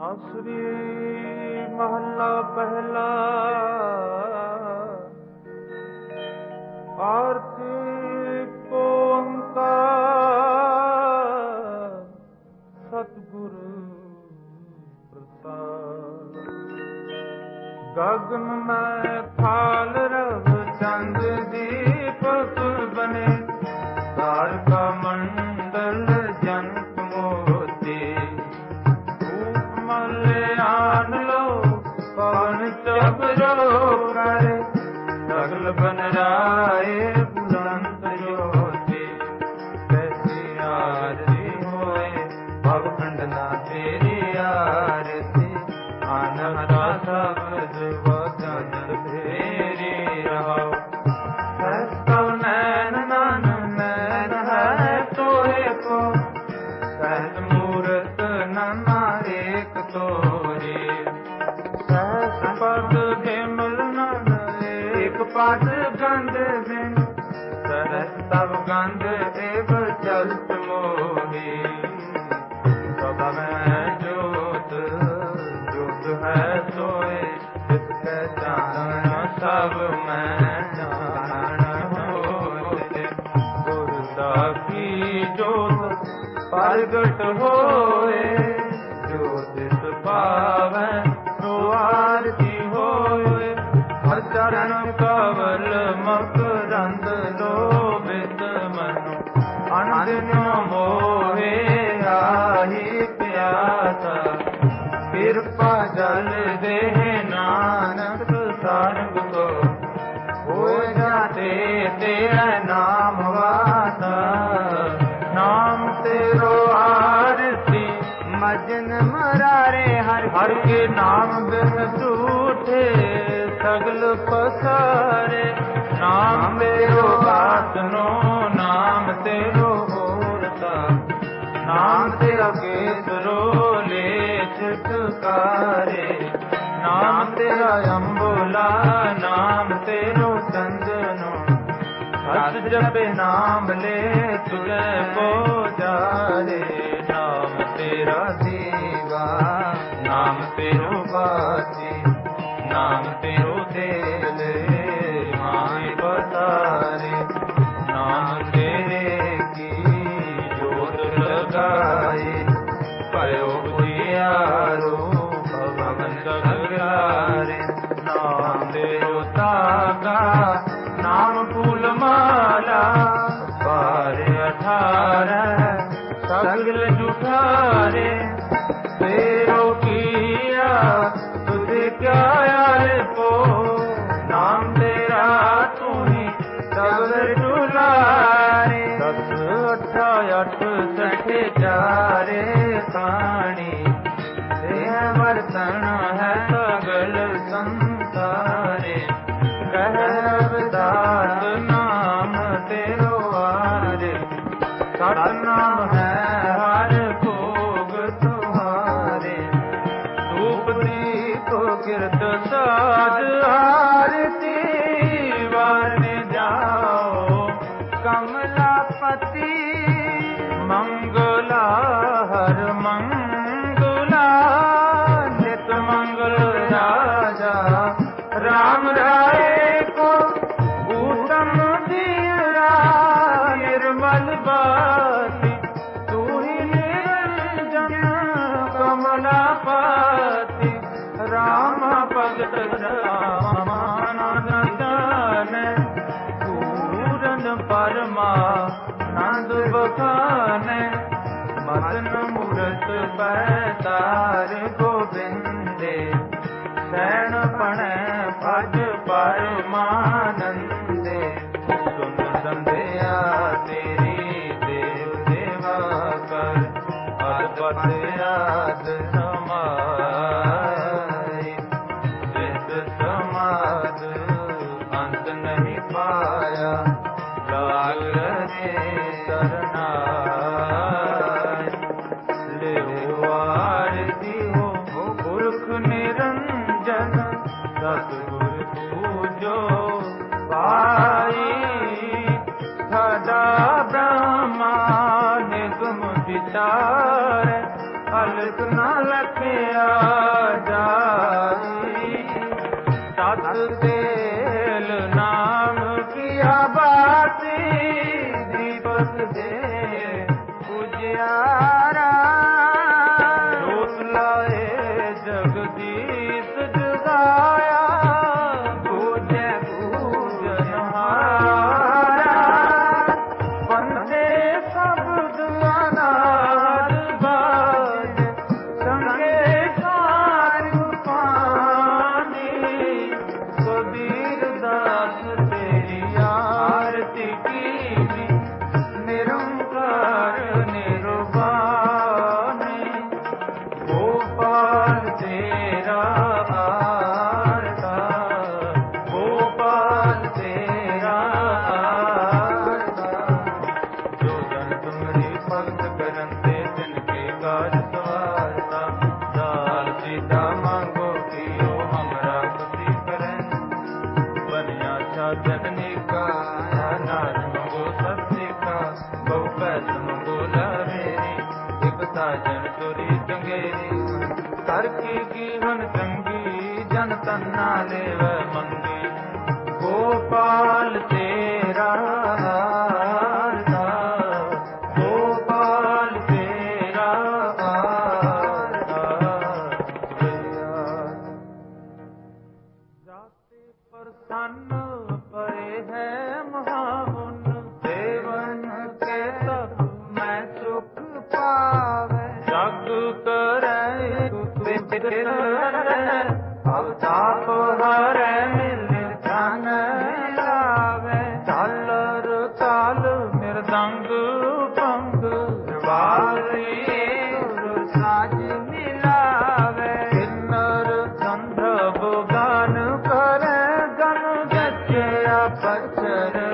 ਆਸਰੀ ਮਹੱਲਾ ਪਹਿਲਾ। ਆਰਤੀ ਕੋ ਓੰਕਾਰ ਸਤਿਗੁਰ ਪ੍ਰਸਾਦ। ਗਗਨ ਮੈਂ ਏਕ ਤੋਰੇ ਪਦ ਬਿਮਲ ਨਨ ਏਕ ਪਦ ਗੰਧ ਬਿਨ ਸਰਸ ਤਬ ਗੰਧ ਏਵ ਚਲਤ ਮੋਹੀ। ਸਭ ਮੈਂ ਜੋਤ ਜੋਤ ਹੈ ਸੋਏ। ਜਿਸ ਕੈ ਜਾਣ, ਸਭ ਮੈਂ ਜਾਣ ਹੋਏ। ਗੁਰ ਦਾ ਕੀ ਜੋਤ ਪ੍ਰਗਟ ਹੋਏ ਅਨੰਦਿਨੋ ਮੋਹੇ ਆਹੀ ਪਿਆਸਾ ਕਿਰਪਾ ਜਲ ਦੇ ਨਾਨਕ ਸਰਬ ਕੋ ਹੋਏ ਜਾਤੇ ਤੇਰਾ ਨਾਮ ਵਾਤਾ ਨਾਮ ਤੇਰੋ ਆਰਤੀ ਮਜਨ ਮਰਾਰੇ ਹਰ ਹਰ ਕੇ ਨਾਮ ਬਿਨ ਝੂਠੇ ਸਗਲ ਪਸਾਰੇ ਨਾਮ ਛਟਕਾਰੇ ਨਾਮ ਤੇਰਾ ਅੰਬੋਲਾ, ਨਾਮ ਤੇਰੋ ਚੰਦਨੋ। ਸਤ ਜਪੇ ਨਾਮ ਲੈ ਤੁਝੇ ਕੋ ਜਾਰੇ। ਨਾਮ ਤੇਰਾ ਦੇਵਾ ਨਾਮ ਤੇਰੋ ਬਾਤੀ ਨਾਮ ਤੇਰੋ ਦੇਲੇ ਮਾਈ ਬਤਾਰੇ ਨਾਮ ਤੇਰੇ ਕੀ ਜੋਤ ਲਗਾਏ। Ratna ਭਗਤ ਰਾਮ ਪੂਰਨ ਪਰਮਾ ਨੰਦ ਬਖਾਨੇ ਮਦਨ ਮੂਰਤ ਪੈਤਾਰ ਗੋਬਿੰਦੇ। ਸੈਣ ਪਣੈ ਭਜ ਪਰਮਾਨੰਦੇ। ਸੁਨ ਸੰਧਿਆ ਤੇਰੀ ਦੇਵ ਦੇਵਾ ਕਰ ਅਦਪਤ ਸਤਿਗੁਰ ਪੂਜੋ ਪਾਈ ਸਦਾ ਬ੍ਰਹਮਾ ਨਿਗਮ ਵਿਚਾਰ, ਅਲਕ ਨਾ ਲਖਿਆ ਜਾਈ ਤਤ ਤੇਲ ਨਾਮ ਕੀਆ ਬਾਤੀ, ਦੀਪਕ ਦੇ ਬਨਿਆ ਸਾਜਨ ਨਿਕਾ ਨਾਰ ਮੰਗੋ ਸਭੇ ਕਾ ਬਹੁ ਪੈਸ ਮੰਗੋ ਲਾਵੇਰੀ ਇਕ ਸਾਜਨ ਚੋਰੀ ਚੰਗੇਰੀ। ਹਰ ਕੀ ਕੀਵਨ ਚੰਗੀ, ਜਨ ਤੰਨਾ ਲੇਵ ਮੰਗੀ। ਗੋਪਾਲ ਤੇਰਾ ਤੁਤੇ ਅਵਤਾਪ ਹਰੈ ਮਿਲ ਧਨ ਲਾਵੇ ਝਾਲਰ ਤਾਲ ਮਿਰਦੰਗ ਭੰਗ ਵਾਰੀ ਸਾਜ ਮਿਲਾਵੇ। ਕਿੰਨਰ ਸੰਧਵ ਗਾਨ ਕਰੈ ਗਨ ਜਚਿਆ ਪਚਰ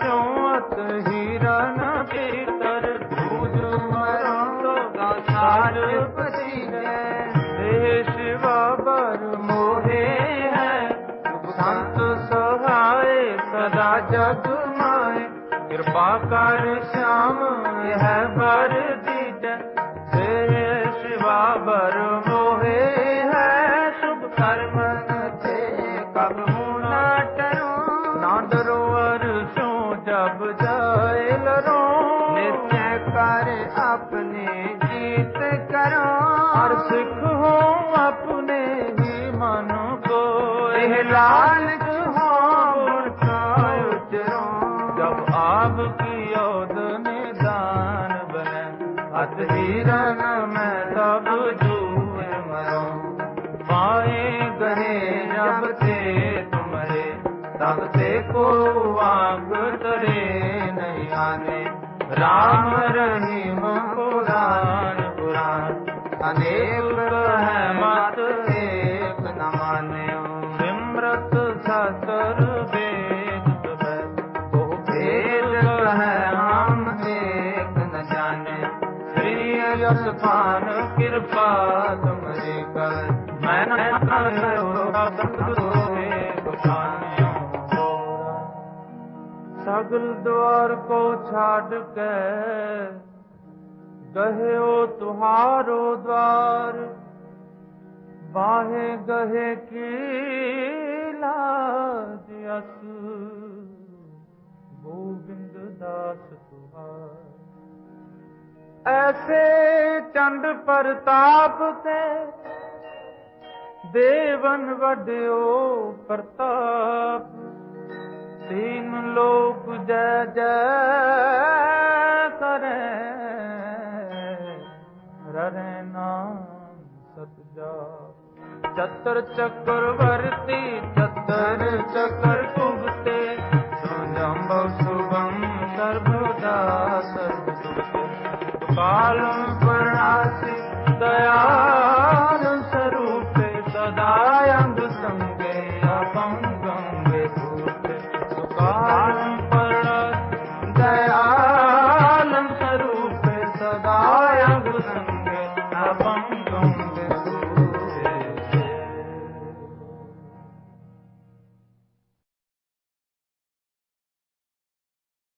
ਚੋਤ ਹੀਰਨ ਪੀਤਰ ਦੂਜ ਮਰੋ ਦਾ ਸਾਰ ਕਿਰਪਾ ਕਰ ਸ਼ਾਮ ਇਹ ਬਰ ਦੀਜੈ ਸੇ ਸ਼ਿਵਾ ਬਰ ਮੋਹੇ ਹੈ। ਸ਼ੁਭ ਕਰਮ ਤੇ ਕਬ ਨਾ ਟਰੋ। ਨਾ ਡਰੋ ਅਰ ਸੋ ਜਬ ਜਾਏ ਲਰੋ। ਨਿਤਿਆ ਕਰ ਆਪਣੇ ਜੀਤ ਕਰੋ। ਅਰ ਸਿੱਖ ਹੋ ਆਪਣੇ ਹੀ ਮਨ ਕੋ ਇਹ ਲਾਲਚ ਜਬ ਆਪ ਕੀ ਔਦ ਨਿਦਾਨ ਬਨੈ, ਅਤ ਹੀਰਨ ਮੈਂ ਤਬ ਜੂਰ ਮਰੋ ਪਾਏ ਗਏ ਜਬ ਤੇ ਤੁਮਰੇ, ਤਬ ਤੇ ਕੋ ਵਾਂਗ ਤਰੇ ਨਹੀਂ ਆਨੇ। ਰਾਮ ਰਹੀਮ ਪੁਰਾਨ ਪੁਰਾਨ, ਅਨੇਕ ਸਗਲ ਦਵਾਰ ਕੋ ਛਾੜ ਕੇ ਗਹਿਓ ਤੁਹਾਰੋ ਦਵਾਰ, ਬਾਹੇ ਗਹੇ ਕੀ ਲਾਜ ਅਸ, ਗੋਬਿੰਦ ਦਾਸ ਤੁਹਾਰ। ਐਸੇ ਚੰਦ ਪ੍ਰਤਾਪ ਤੇ ਦੇਵਨ ਵਡਿਓ ਪ੍ਰਤਾਪ ਤੀਨ ਲੋਕ ਜੈ ਜੈ ਕਰੇ। ਰਰੇ ਨਾਮ ਸਤਜਾ ਚਤਰ ਚੱਕਰ ਵਰਤੀ, ਚਤਰ ਚੱਕਰ ਕੁਗਤੇ ਸੁਜੰਬਲ ਸੁਭੰ ਸਰਬਦਾ ਸਰਬ ਕਾਲਮ ਪਰਨਾਸੀ ਦਇਆ